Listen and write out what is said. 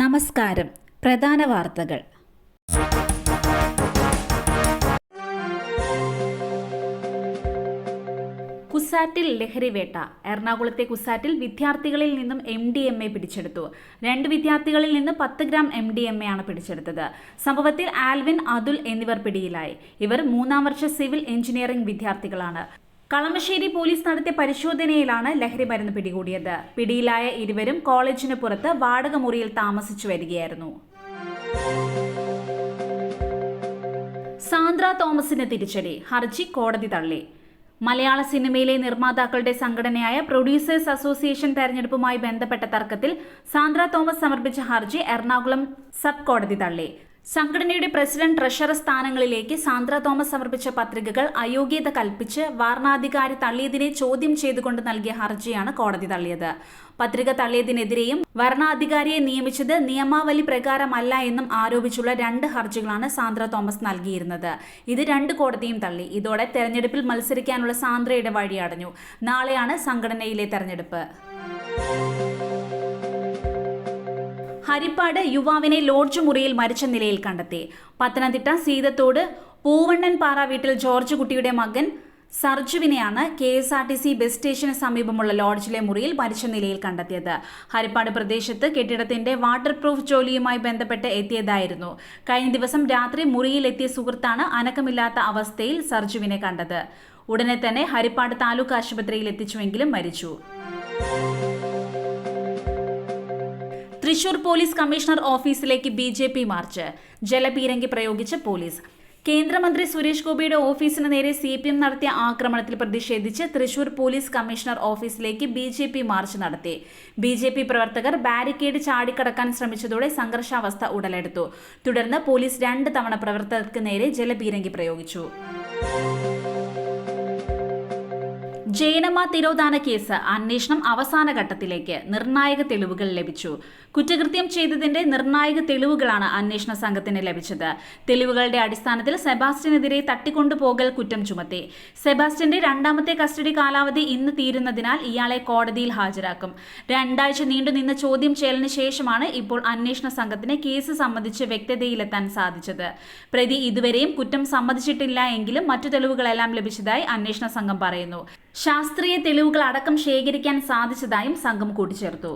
നമസ്കാരം. പ്രധാന വാർത്തകൾ. കുസാറ്റിൽ ലഹരിവേട്ട എറണാകുളത്തെ കുസാറ്റിൽ വിദ്യാർത്ഥികളിൽ നിന്നും എം ഡി എം എ പിടിച്ചെടുത്തു. രണ്ട് വിദ്യാർത്ഥികളിൽ നിന്ന് പത്ത് gram M D M A ആണ് പിടിച്ചെടുത്തത്. സംഭവത്തിൽ ആൽവിൻ അതുൽ എന്നിവർ പിടിയിലായി. ഇവർ മൂന്നാം വർഷ സിവിൽ എഞ്ചിനീയറിംഗ് വിദ്യാർത്ഥികളാണ്. കളമശ്ശേരി പോലീസ് നടത്തിയ പരിശോധനയിലാണ് ലഹരി മരുന്ന് പിടികൂടിയത്. പിടിയിലായ ഇരുവരും കോളേജിന് പുറത്ത് വാടക മുറിയിൽ താമസിച്ചു വരികയായിരുന്നു. സാന്ദ്ര തോമസിന് തിരിച്ചടി ഹർജി കോടതി തള്ളി. മലയാള സിനിമയിലെ നിർമ്മാതാക്കളുടെ സംഘടനയായ പ്രൊഡ്യൂസേഴ്സ് അസോസിയേഷൻ തെരഞ്ഞെടുപ്പുമായി ബന്ധപ്പെട്ട തർക്കത്തിൽ സാന്ദ്ര തോമസ് സമർപ്പിച്ച ഹർജി എറണാകുളം സബ് കോടതി തള്ളി. സംഘടനയുടെ പ്രസിഡന്റ് ട്രഷറർ സ്ഥാനങ്ങളിലേക്ക് സാന്ദ്ര തോമസ് സമർപ്പിച്ച പത്രികകൾ അയോഗ്യത കൽപ്പിച്ച് വാരണാധികാരി തള്ളിയതിനെ ചോദ്യം ചെയ്തുകൊണ്ട് നൽകിയ ഹർജിയാണ് കോടതി തള്ളിയത്. പത്രിക തള്ളിയതിനെതിരെയും വരണാധികാരിയെ നിയമിച്ചത് നിയമാവലി പ്രകാരമല്ല എന്നും ആരോപിച്ചുള്ള രണ്ട് ഹർജികളാണ് സാന്ദ്ര തോമസ് നൽകിയിരുന്നത്. ഇത് രണ്ട് കോടതിയും തള്ളി. ഇതോടെ തെരഞ്ഞെടുപ്പിൽ മത്സരിക്കാനുള്ള സാന്ദ്രയുടെ വഴി അടഞ്ഞു നാളെയാണ് സംഘടനയിലെ തെരഞ്ഞെടുപ്പ്. ഹരിപ്പാട് യുവാവിനെ ലോഡ്ജ് മുറിയിൽ മരിച്ച നിലയിൽ കണ്ടെത്തി. പത്തനംതിട്ട സീതത്തോട് പൂവണ്ണൻ പാറ വീട്ടിൽ ജോർജ് കുട്ടിയുടെ മകൻ സർജുവിനെയാണ് K S R T C bus സ്റ്റേഷന് സമീപമുള്ള ലോഡ്ജിലെ മുറിയിൽ മരിച്ച നിലയിൽ കണ്ടെത്തിയത്. ഹരിപ്പാട് പ്രദേശത്ത് കെട്ടിടത്തിന്റെ വാട്ടർ പ്രൂഫ് ജോലിയുമായി ബന്ധപ്പെട്ട് എത്തിയതായിരുന്നു. കഴിഞ്ഞ ദിവസം രാത്രി മുറിയിലെത്തിയ സുഹൃത്താണ് അനക്കമില്ലാത്ത അവസ്ഥയിൽ സർജുവിനെ കണ്ടത്. ഉടനെ തന്നെ ഹരിപ്പാട് താലൂക്ക് ആശുപത്രിയിൽ എത്തിച്ചുവെങ്കിലും മരിച്ചു. തൃശൂർ പോലീസ് കമ്മീഷണർ ഓഫീസിലേക്ക് ബി ജെ പി മാർച്ച്. ജലപീരങ്കി പ്രയോഗിച്ച് പോലീസ്. കേന്ദ്രമന്ത്രി സുരേഷ് ഗോപിയുടെ ഓഫീസിന് നേരെ സി പി എം നടത്തിയ ആക്രമണത്തിൽ പ്രതിഷേധിച്ച് തൃശൂർ പോലീസ് കമ്മീഷണർ ഓഫീസിലേക്ക് ബി ജെ പി മാർച്ച് നടത്തി. ബി ജെ പി പ്രവർത്തകർ ബാരിക്കേഡ് ചാടിക്കടക്കാൻ ശ്രമിച്ചതോടെ സംഘർഷാവസ്ഥ ഉടലെടുത്തു. തുടർന്ന് പോലീസ് രണ്ട് തവണ പ്രവർത്തകർക്ക് നേരെ ജലപീരങ്കി പ്രയോഗിച്ചു. ജയനമ്മ തിരോധാന കേസ് അന്വേഷണം അവസാന ഘട്ടത്തിലേക്ക് നിർണായക തെളിവുകൾ ലഭിച്ചു. കുറ്റകൃത്യം ചെയ്തതിന്റെ നിർണായക തെളിവുകളാണ് അന്വേഷണ സംഘത്തിന് ലഭിച്ചത്. തെളിവുകളുടെ അടിസ്ഥാനത്തിൽ സെബാസ്റ്റ്യനെതിരെ തട്ടിക്കൊണ്ടുപോകൽ കുറ്റം ചുമത്തി. സെബാസ്റ്റ്യന്റെ രണ്ടാമത്തെ കസ്റ്റഡി കാലാവധി ഇന്ന് തീരുന്നതിനാൽ ഇയാളെ കോടതിയിൽ ഹാജരാക്കും. രണ്ടാഴ്ച നീണ്ടുനിന്ന ചോദ്യം ചെയ്യലിന് ശേഷമാണ് ഇപ്പോൾ അന്വേഷണ സംഘത്തിന് കേസ് സംബന്ധിച്ച് വ്യക്തതയിലെത്താൻ സാധിച്ചത്. പ്രതി ഇതുവരെയും കുറ്റം സമ്മതിച്ചിട്ടില്ല എങ്കിലും മറ്റു തെളിവുകളെല്ലാം ലഭിച്ചതായി അന്വേഷണ സംഘം പറയുന്നു. ശാസ്ത്രീയ തെളിവുകൾ അടക്കം ശേഖരിക്കാൻ സാധിച്ചതായും സംഘം കൂട്ടിച്ചേർത്തു